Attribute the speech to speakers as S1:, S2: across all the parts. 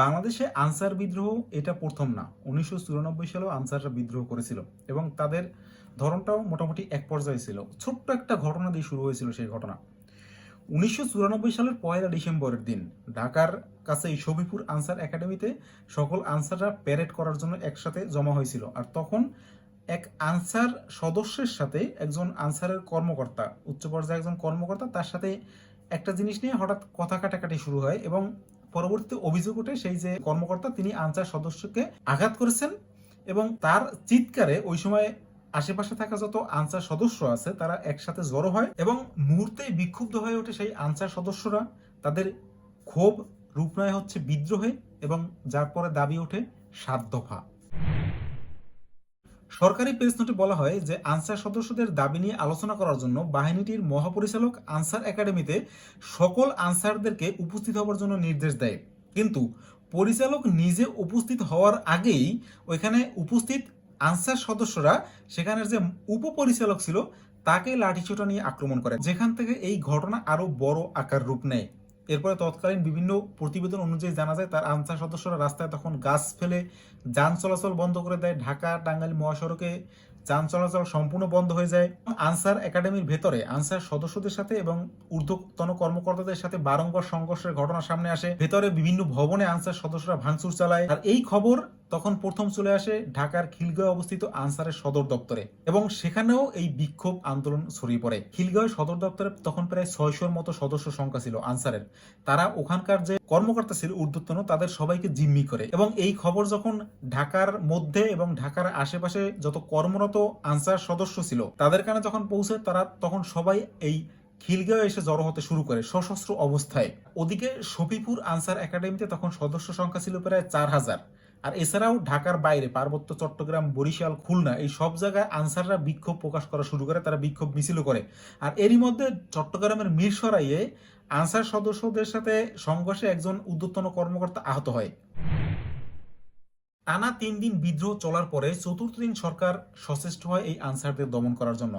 S1: বাংলাদেশে আনসার বিদ্রোহ এটা প্রথম না। উনিশশো চুরানব্বই সালেও আনসাররা বিদ্রোহ করেছিল এবং তাদের ধরনটাও মোটামুটি এক পর্যায়ে ছিল। ছোট্ট একটা ঘটনা দিয়ে শুরু হয়েছিল সেই ঘটনা। উনিশশো চুরানব্বই সালের পয়লা ডিসেম্বরের দিন ঢাকার কাছে শফিপুর আনসার একাডেমিতে সকল আনসাররা প্যারেড করার জন্য একসাথে জমা হয়েছিল। আর তখন এক আনসার সদস্যের সাথে একজন আনসারের কর্মকর্তা, উচ্চ পর্যায়ে একজন কর্মকর্তা তার সাথে একটা জিনিস নিয়ে হঠাৎ কথা কাটাকাটি শুরু হয় এবং পরবর্তীতে অভিযোগ ওঠে সেই যে কর্মকর্তা তিনি আনসার সদস্যকে আঘাত করেছেন এবং তার চিৎকারে ওই সময় আশেপাশে থাকা যত আনসার সদস্য আছে তারা একসাথে জড়ো হয় এবং মুহূর্তেই বিক্ষুব্ধ হয়ে ওঠে সেই আনসার সদস্যরা। তাদের ক্ষোভ রূপ নেয় হচ্ছে বিদ্রোহে এবং যার পরে দাবি ওঠে সাত দফা। সরকারি প্রেস নোটে বলা হয় যে আনসার সদস্যদের দাবি নিয়ে আলোচনা করার জন্য বাহিনীটির মহাপরিচালক আনসার একাডেমিতে সকল আনসারদেরকে উপস্থিত হওয়ার জন্য নির্দেশ দেয়। কিন্তু পরিচালক নিজে উপস্থিত হওয়ার আগেই ওইখানে উপস্থিত আনসার সদস্যরা সেখানের যে উপপরিচালক ছিল তাকে লাঠিচোটা নিয়ে আক্রমণ করে, যেখান থেকে এই ঘটনা আরও বড় আকার রূপ নেয়। এরপরে তৎকালীন বিভিন্ন প্রতিবেদন অনুযায়ী জানা যায়, তার আনসার সদস্যরা রাস্তায় তখন গাছ ফেলে যান চলাচল বন্ধ করে দেয়। ঢাকা, টাঙ্গাইল মহাসড়কে যান চলাচল সম্পূর্ণ বন্ধ হয়ে যায়। আনসার একাডেমির ভেতরে আনসার সদস্যদের সাথে এবং ঊর্ধ্বতন কর্মকর্তাদের সাথে বারংবার সংঘর্ষের ঘটনা সামনে আসে। ভেতরে বিভিন্ন ভবনে আনসার সদস্যরা ভাঙচুর চালায়। আর এই খবর তখন প্রথম চলে আসে ঢাকার খিলগাঁও অবস্থিত আনসারের সদর দপ্তরে এবং সেখানেও এই বিক্ষোভ আন্দোলন ছড়িয়ে পড়ে। খিলগাঁও সদর দপ্তরে তখন প্রায় ছয়শোর মতো সদস্য সংখ্যা ছিল আনসারের। তারা ওখানকার যে কর্মকর্তা ছিল ঊর্ধ্বতন, তাদের সবাইকে জিম্মি করে এবং এই খবর যখন ঢাকার মধ্যে এবং ঢাকার আশেপাশে যত কর্মরত আনসার সদস্য ছিল, তাদের কানে যখন পৌঁছে, তারা তখন সবাই এই খিলগাঁও এসে জড়ো হতে শুরু করে সশস্ত্র অবস্থায়। ওদিকে শফিপুর আনসার একাডেমিতে তখন সদস্য সংখ্যা ছিল প্রায় চার হাজার। আর এছাড়াও ঢাকার বাইরে, পার্বত্য চট্টগ্রাম, বরিশাল, খুলনা, এই সব জায়গায় আনসাররা বিক্ষোভ প্রকাশ করা শুরু করে, তারা বিক্ষোভ মিছিল করে। আর এরই মধ্যে চট্টগ্রামের মিরসরাইয়ে আনসার সদস্যদের সাথে সংঘর্ষে একজন উদ্যতন কর্মকর্তা আহত হয়। টানা তিন দিন বিদ্রোহ চলার পরে চতুর্থ দিন সরকার সচেষ্ট হয় এই আনসারদের দমন করার জন্য।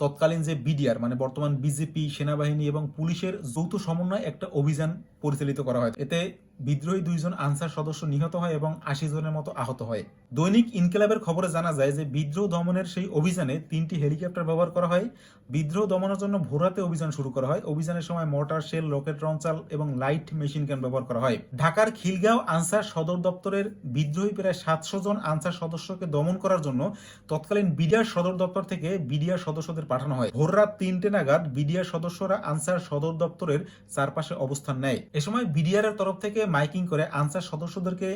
S1: তৎকালীন যে বিডিআর মানে বর্তমান বিজেপি, সেনাবাহিনী এবং পুলিশের যৌথ সমন্বয়ে একটা অভিযান পরিচালিত করা হয়। এতে বিদ্রোহী দুইজন আনসার সদস্য নিহত হয় এবং আশি জনের মতো আহত হয়। দৈনিক ইনকেলাবের খবরে জানা যায় যে, বিদ্রোহ দমনের সেই অভিযানে তিনটি হেলিকপ্টার ব্যবহার করা হয়। বিদ্রোহ দমনের জন্য ভোরাতে অভিযান শুরু করা হয়। অভিযানের সময় মোটর শেল, রকেট লঞ্চাল এবং লাইট মেশিন গান ব্যবহার করা হয়। ঢাকার খিলগাঁও আনসার সদর দপ্তরের বিদ্রোহী প্রায় সাতশো জন আনসার সদস্যকে দমন করার জন্য তৎকালীন বিডিআর সদর দপ্তর থেকে বিডিআর সদস্যদের পাঠানো হয়। ভোর রাত তিনটে নাগাদ বিডিআর সদস্যরা আনসার সদর দপ্তরের চারপাশে অবস্থান নেয়। এ সময় বিডিআর এর তরফ থেকে মাইকিং করে আনসার সদস্যদেরকে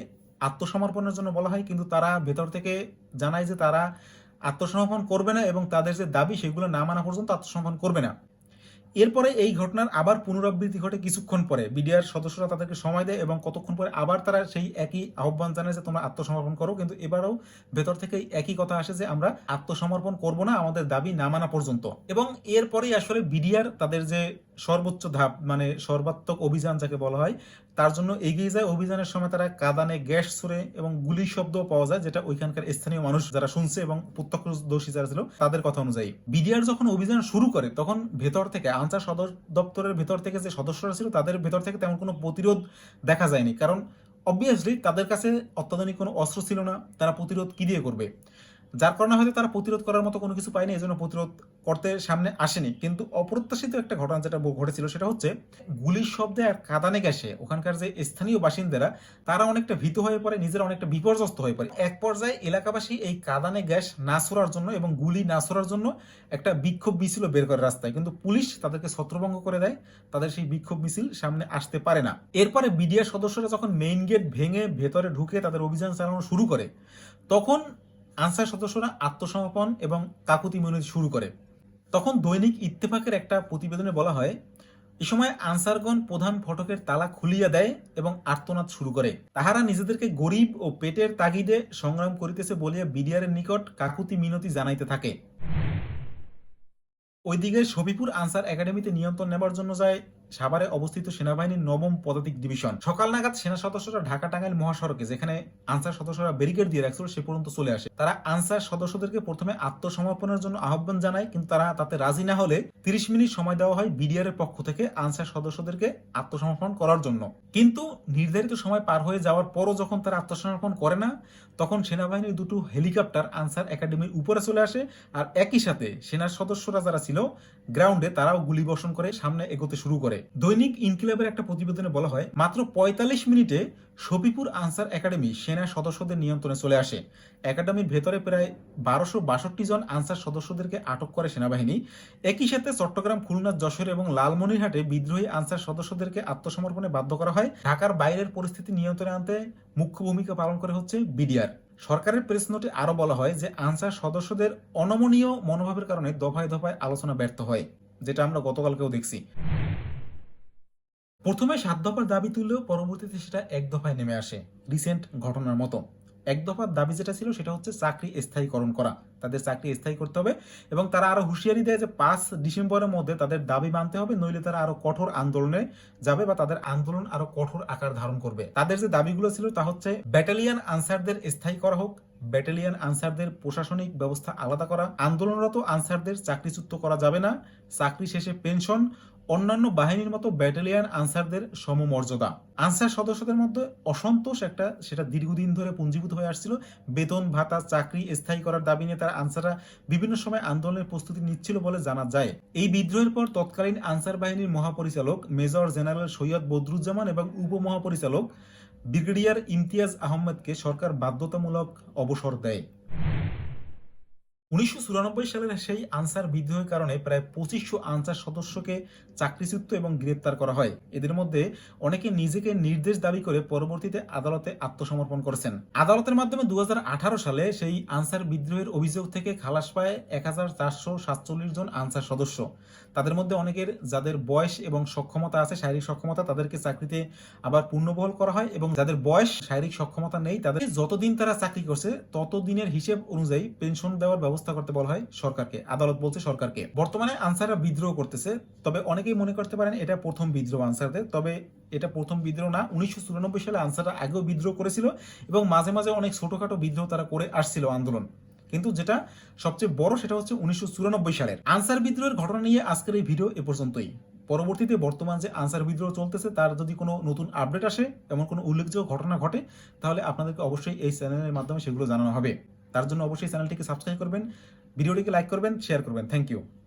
S1: আত্মসমর্পণের জন্য বলা হয়, কিন্তু তারা ভেতর থেকে জানায় যে তারা আত্মসমর্পণ করবে না এবং তাদের যে দাবি সেগুলো না মানা পর্যন্ত আত্মসমর্পণ করবে না। এরপরে এই ঘটনার আবার পুনরাবৃত্তি ঘটে কিছুক্ষণ পরে। বিডিআর সদস্যরা তাদেরকে সময় দেয় এবং কতক্ষণ পরে আবার তারা সেই একই আহ্বান জানায় যে তোমরা আত্মসমর্পণ করো, কিন্তু এবারও ভেতর থেকে একই কথা আসে যে আমরা আত্মসমর্পণ করব না, আমাদের দাবি না মানা পর্যন্ত। এবং এরপরেই আসলে বিডিআর তাদের যে সর্বোচ্চ ধাপ মানে সর্বাত্মক অভিযান যাকে বলা হয়, তার জন্য এগিয়ে যায় অভিযানের সময় তারা কাদানে গ্যাস ছুড়ে এবং গুলি শব্দ পাওয়া যায়, যেটা ওইখানকার স্থানীয় মানুষ যারা শুনছে এবং প্রত্যক্ষদর্শী যারা ছিল, তাদের কথা অনুযায়ী। বিডিআর যখন অভিযান শুরু করে, তখন ভেতর থেকে, আনসার সদর দপ্তরের ভেতর থেকে যে সদস্যরা ছিল, তাদের ভেতর থেকে তেমন কোনো প্রতিরোধ দেখা যায়নি। কারণ অবভিয়াসলি তাদের কাছে অত্যাধুনিক কোনো অস্ত্র ছিল না, তারা প্রতিরোধ কি দিয়ে করবে? যার কারণে হয়তো তারা প্রতিরোধ করার মতো কোনো কিছু পায়নি, এজন্য প্রতিরোধ করতে সামনে আসেনি। কিন্তু অপ্রত্যাশিত একটা ঘটনা যেটা ঘটেছিল সেটা হচ্ছে গুলির শব্দে আর কাদানে গ্যাসে ওখানকার যে স্থানীয় বাসিন্দারা, তারা অনেকটা ভীত হয়ে পড়ে, নিজেরা অনেকটা বিপর্যস্ত হয়ে পড়ে। এক পর্যায়ে এলাকাবাসী এই কাদানে গ্যাস না ছোড়ার জন্য এবং গুলি না ছোড়ার জন্য একটা বিক্ষোভ মিছিল বের করে রাস্তায়। কিন্তু পুলিশ তাদেরকে ছত্রভঙ্গ করে দেয়, তাদের সেই বিক্ষোভ মিছিল সামনে আসতে পারে না। এরপরে বিডিআর সদস্যরা যখন মেইন গেট ভেঙে ভেতরে ঢুকে তাদের অভিযান চালানো শুরু করে, তখন আনসার সদস্যরা আত্মসমর্পণ এবং কাকুতি মিনতি শুরু করে। তখন দৈনিক ইত্তেফাকের একটা প্রতিবেদনে বলা হয়, এ সময় আনসারগণ প্রধান ফটকের তালা খুলিয়া দেয় এবং আর্তনাদ শুরু করে। তাহারা নিজেদেরকে গরিব ও পেটের তাগিদে সংগ্রাম করিতেছে বলিয়া বিডিআরের নিকট কাকুতি মিনতি জানাইতে থাকে। ওইদিকে শফিপুর আনসার একাডেমিতে নিয়ন্ত্রণ নেবার জন্য যায় সাভারে অবস্থিত সেনাবাহিনীর নবম পদাতিক ডিভিশন। সকাল নাগাদ সেনা সদস্যরা ঢাকা টাঙ্গাইল মহাসড়কে, যেখানে আনসার সদস্যরা ব্যারিকেড দিয়ে রাখছিল, সে পর্যন্ত চলে আসে। তারা আনসার সদস্যদেরকে প্রথমে আত্মসমর্পণের জন্য আহ্বান জানায়, কিন্তু তারা তাতে রাজি না হলে তিরিশ মিনিট সময় দেওয়া হয় বিডিআর এর পক্ষ থেকে আনসার সদস্যদেরকে আত্মসমর্পণ করার জন্য। কিন্তু নির্ধারিত সময় পার হয়ে যাওয়ার পরও যখন তারা আত্মসমর্পণ করে না, তখন সেনাবাহিনীর দুটো হেলিকপ্টার আনসার একাডেমির উপরে চলে আসে আর একই সাথে সেনার সদস্যরা যারা ছিল, গ্রাউন্ডে তারাও গুলি বর্ষণ করে সামনে এগোতে শুরু করে। দৈনিক ইনকিলাবের একটা প্রতিবেদনে বলা হয়, মাত্র পঁয়তাল্লিশ মিনিটে শফিপুর আনসার একাডেমি সেনা সদস্যদের নিয়ন্ত্রণে চলে আসে। একাডেমির ভেতরে প্রায় বারোশো বাষট্টি জন আনসার সদস্যদেরকে আটক করে সেনাবাহিনী। একই সাথে চট্টগ্রাম, খুলনা, যশোর এবং লালমনিরহাটে বিদ্রোহী আনসার সদস্যদেরকে আত্মসমর্পণে বাধ্য করা হয়। ঢাকার বাইরের পরিস্থিতি নিয়ন্ত্রণে আনতে মুখ্য ভূমিকা পালন করে হচ্ছে বিডিআর। সরকারের প্রেস নোটে আরও বলা হয় যে, আনসার সদস্যদের অনমনীয় মনোভাবের কারণে দফায় দফায় আলোচনা ব্যর্থ হয়, যেটা আমরা গতকালকেও দেখছি। প্রথমে সাত দফার দাবি তুললেও পরবর্তীতে সেটা এক দফায় নেমে আসে রিসেন্ট ঘটনার মতো। এক দফার দাবি যেটা ছিল সেটা হচ্ছে চাকরি স্থায়ীকরণ করা। তাদের চাকরি স্থায়ী করতে হবে এবং তারা আরও হুঁশিয়ারি দেয় যে পাঁচ ডিসেম্বরের মধ্যে তাদের দাবি মানতে হবে, নইলে তারা আরও কঠোর আন্দোলনে যাবে বা তাদের আন্দোলন আরও কঠোর আকার ধারণ করবে। তাদের যে দাবিগুলো ছিল তা হচ্ছে ব্যাটালিয়ান আনসারদের স্থায়ী করা হোক ব্যাটালিয়ান আনসারদের প্রশাসনিক ব্যবস্থা আলাদা করা, আন্দোলনরত আনসারদের চাকরিচ্যুত করা যাবে না, চাকরি শেষে পেনশন অন্যান্য বাহিনীর মতো ব্যাটালিয়ান আনসারদের সমমর্যাদা। আনসার সদস্যদের মধ্যে অসন্তোষ একটা, সেটা দীর্ঘদিন ধরে পুঞ্জীভূত হয়ে আসছিল। বেতন, ভাতা, চাকরি স্থায়ী করার দাবি নিয়ে তারা আনসাররা বিভিন্ন সময় আন্দোলনের প্রস্তুতি নিচ্ছিল বলে জানা যায়। এই বিদ্রোহের পর তৎকালীন আনসার বাহিনীর মহাপরিচালক, মেজর জেনারেল সৈয়দ বদরুজ্জামান এবং উপমহাপরিচালক ব্রিগেডিয়ার ইমতিয়াজ আহমেদকে সরকার বাধ্যতামূলক অবসর দেয়। উনিশশো চুরানব্বই সালের সেই আনসার বিদ্রোহের কারণে প্রায় পঁচিশশো আনসার সদস্যকে চাকরিচ্যুত এবং গ্রেপ্তার করা হয়। এদের মধ্যে অনেকে নিজেকে নির্দেশ দাবি করে পরবর্তীতে আদালতে আত্মসমর্পণ করেছেন। আদালতের মাধ্যমে দু হাজার আঠারো সালে সেই আনসার বিদ্রোহের অভিযোগ থেকে খালাস পায় এক হাজার চারশো সাতচল্লিশ জন আনসার সদস্য। তাদের মধ্যে অনেকের যাদের বয়স এবং সক্ষমতা আছে, শারীরিক সক্ষমতা, তাদেরকে চাকরিতে আবার পূর্ণবহল করা হয় এবং যাদের বয়স, শারীরিক সক্ষমতা নেই, তাদের যতদিন তারা চাকরি করছে, ততদিনের হিসেব অনুযায়ী পেনশন দেওয়ার ব্যবস্থা করতে বলা হয় সরকারকে। আদালত বলছে সরকারকে। বর্তমানে আনসাররা বিদ্রোহ করতেছে, তবে অনেকেই মনে করতে পারেন এটা প্রথম বিদ্রোহ আনসারদের। তবে এটা প্রথম বিদ্রোহ না, উনিশশো চুরানব্বই সালে আনসাররা আগেও বিদ্রোহ করেছিল এবং মাঝে মাঝে অনেক ছোটখাটো বিদ্রোহ তারা করে আসছিল আন্দোলন। কিন্তু যেটা সবচেয়ে বড় সেটা হচ্ছে উনিশশো চুরানব্বই সালের। আনসার বিদ্রোহের ঘটনা নিয়ে আজকের এই ভিডিও এ পর্যন্তই। পরবর্তীতে বর্তমান যে আনসার বিদ্রোহ চলতেছে, তার যদি কোনো নতুন আপডেট আসে, এমন কোনো উল্লেখযোগ্য ঘটনা ঘটে, তাহলে আপনাদেরকে অবশ্যই এই চ্যানেলের মাধ্যমে সেগুলো জানানো হবে। তার জন্য অবশ্যই চ্যানেলটিকে সাবস্ক্রাইব করবেন ভিডিওটিকে লাইক করবেন শেয়ার করবেন। Thank you